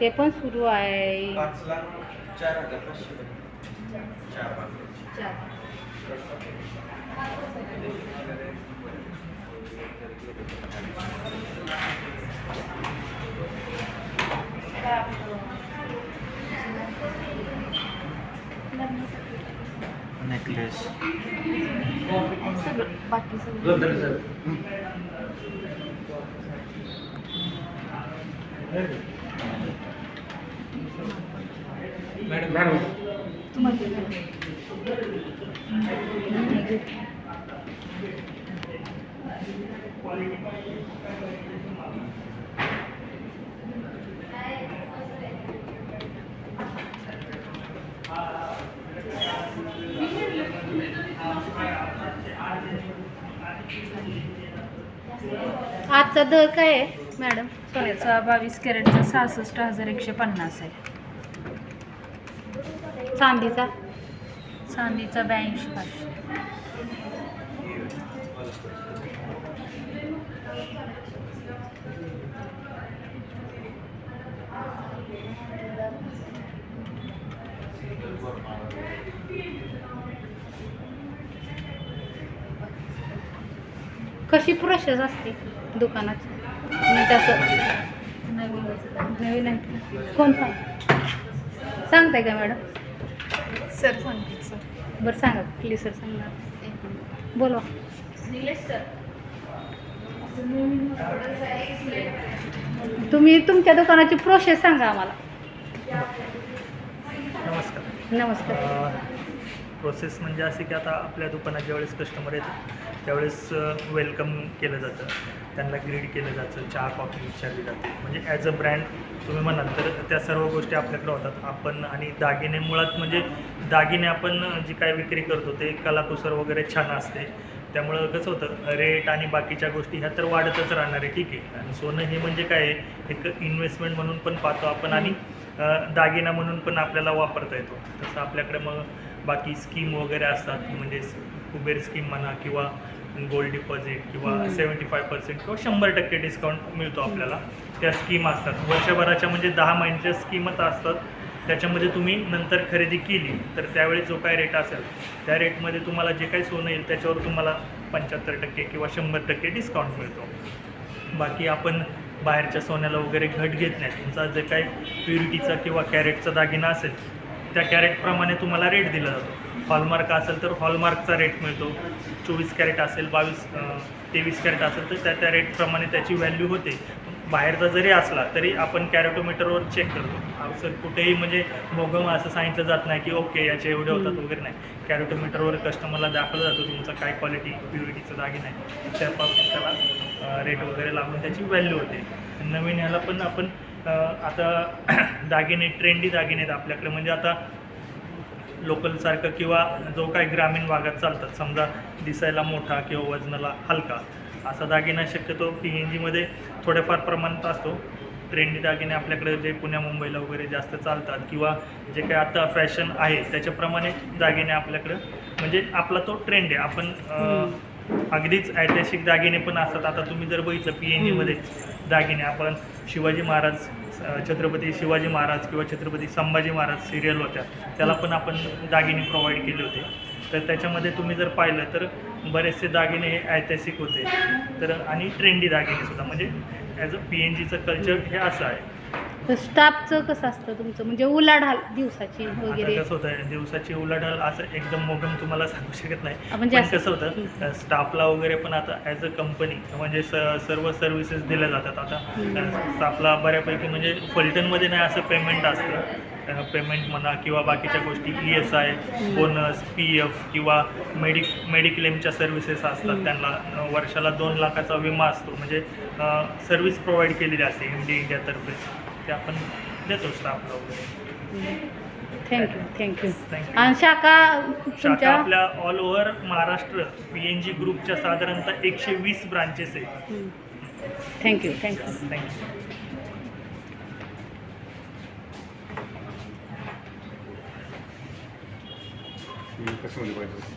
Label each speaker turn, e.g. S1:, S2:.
S1: ते पण सुरू आहे
S2: पाच लाख चार हजार पाचशे पर्यंत. चार पाच
S1: बाकी सगळं
S2: मॅडम
S1: तुम्हाला आजचा दर काय आहे मॅडम?
S3: सोन्याचा बावीस कॅरेटचा सहासष्ट हजार एकशे पन्नास आहे.
S1: चांदीचा?
S3: चांदीचा ब्याऐंशी पाचशे.
S1: कशी प्रोसेस असते दुकानाची म्हणजे असं नवीन आहे कोण सांग? सांगताय का मॅडम?
S3: सर सांगते सर.
S1: बरं सांगा. प्लीज सर सांगा. बोलवा.
S3: निलेश सर.
S1: तुम्ही तुमच्या दुकानाची प्रोसेस सांगा आम्हाला.
S4: नमस्कार.
S1: नमस्कार.
S4: प्रोसेस म्हणजे असे की आता आपल्या दुकानात ज्यावेळेस कस्टमर येतात त्यावेळेस वेलकम केलं जातं. त्यांना ग्रीड केलं जातं. चहा कॉफी विचारली जाते. म्हणजे ॲज अ ब्रँड तुम्ही म्हणाल तर त्या सर्व गोष्टी आपल्याकडे होतात. आपण आणि दागिने मुळात म्हणजे दागिने आपण जी काय विक्री करतो ते कलाकुसर वगैरे छान असते. त्यामुळं कसं होतं रेट आणि बाकीच्या गोष्टी ह्या तर वाढतच राहणार आहे. ठीक आहे. आणि सोनं हे म्हणजे काय आहे? एक इन्व्हेस्टमेंट म्हणून पण पाहतो आपण आणि दागिना म्हणून पण आपल्याला वापरता येतो. तसं आपल्याकडे मग बाकी स्कीम वगैरे असतात. म्हणजे कुबेर स्कीम म्हणा किंवा गोल्ड डिपॉझिट किंवा. सेवन्टी फाय पर्सेंट किंवा शंभर टक्के डिस्काउंट मिळतो आपल्याला. त्या स्कीम असतात. वर्षभराच्या म्हणजे दहा महिन्याच्या स्कीमच असतात. त्याच्यामध्ये तुम्ही नंतर खरेदी केली तर त्यावेळी जो काय रेट असेल त्या रेटमध्ये तुम्हाला जे काही सोनं येईल त्याच्यावर तुम्हाला पंच्याहत्तर टक्के किंवा शंभर टक्के डिस्काउंट मिळतो. बाकी आपण बाहेरच्या सोन्याला वगैरे घट घेत नाही. तुमचा जे काही प्युरिटीचा किंवा कॅरेटचा दागिना असेल त्या कॅरेटप्रमाणे तुम्हाला रेट दिला जातो. हॉलमार्क असेल तर हॉलमार्कचा रेट मिळतो. चोवीस कॅरेट असेल बावीस तेवीस कॅरेट असेल तर त्या त्या रेटप्रमाणे त्याची व्हॅल्यू होते. बाहेरचा जरी असला तरी आपण कॅरेटोमीटरवर चेक करतो. असं कुठेही म्हणजे मोगम असं सांगितलं जात नाही की ओके याचे एवढे होतात. वगैरे नाही. कॅरेटोमीटरवर कस्टमरला दाखवलं जातं तुमचा काय क्वालिटी प्युरिटीचं दागिना आहे. त्यापासून त्याला रेट वगैरे लागून त्याची व्हॅल्यू होते. नवीन ह्याला पण आपण आता दागिने ट्रेंडी दागिने आहेत आपल्याकडे. म्हणजे आता लोकलसारखं किंवा जो काही ग्रामीण भागात चालतात समजा दिसायला मोठा किंवा वजनाला हलका असा दागिना शक्यतो पी एन जीमध्ये थोड्याफार प्रमाणात असतो. ट्रेंडी दागिने आपल्याकडे जे पुण्या मुंबईला वगैरे जास्त चालतात किंवा जे काही आता फॅशन आहे त्याच्याप्रमाणे दागिने आपल्याकडं म्हणजे आपला तो ट्रेंड आहे. आपण अगदीच ऐतिहासिक दागिने पण असतात. आता तुम्ही जर बघितलं पी एन जीमध्ये दागिने आपण शिवाजी महाराज छत्रपती शिवाजी महाराज किंवा छत्रपती संभाजी महाराज सिरियल होत्या. त्याला पण आपण दागिने प्रोव्हाइड केले होते. तर त्याच्यामध्ये तुम्ही जर पाहिलं तर बरेचसे दागिने हे ऐतिहासिक होते. तर आणि ट्रेंडी दागिने सुद्धा. म्हणजे ॲज अ पी एन जीचं कल्चर हे असं आहे.
S1: स्टाफचं कसं असतं तुमचं? म्हणजे उलाढाल दिवसाची वगैरे.
S4: आता कसं होतं दिवसाची उलाढाल असं एकदम मोगम तुम्हाला सांगू शकत नाही. पण कसं होतं स्टाफला वगैरे पण आता ॲज अ कंपनी म्हणजे स सर्व सर्व्हिसेस दिल्या जातात. आता. स्टाफला बऱ्यापैकी म्हणजे फलटणमध्ये नाही असं पेमेंट असतं. पेमेंट म्हणा किंवा बाकीच्या गोष्टी E S I bonus P F किंवा मेडिक मेडिक्लेमच्या सर्व्हिसेस असतात. त्यांना. अ, वर्षाला दोन लाखाचा विमा असतो. म्हणजे सर्व्हिस प्रोव्हाइड केलेली असते एम डी इंडियातर्फे ते आपण देतो स्टाफला वगैरे.
S1: थँक्यू थँक्यू
S4: थँक्यू
S1: आणि शाखा
S4: शाखा
S1: तुमच्या?
S4: आपल्या all over Maharashtra P N G ग्रुपच्या साधारणतः एकशे वीस ब्रांचेस आहेत.
S1: थँक्यू थँक्यू
S4: थँक्यू
S5: ती कशामध्ये पाहिजे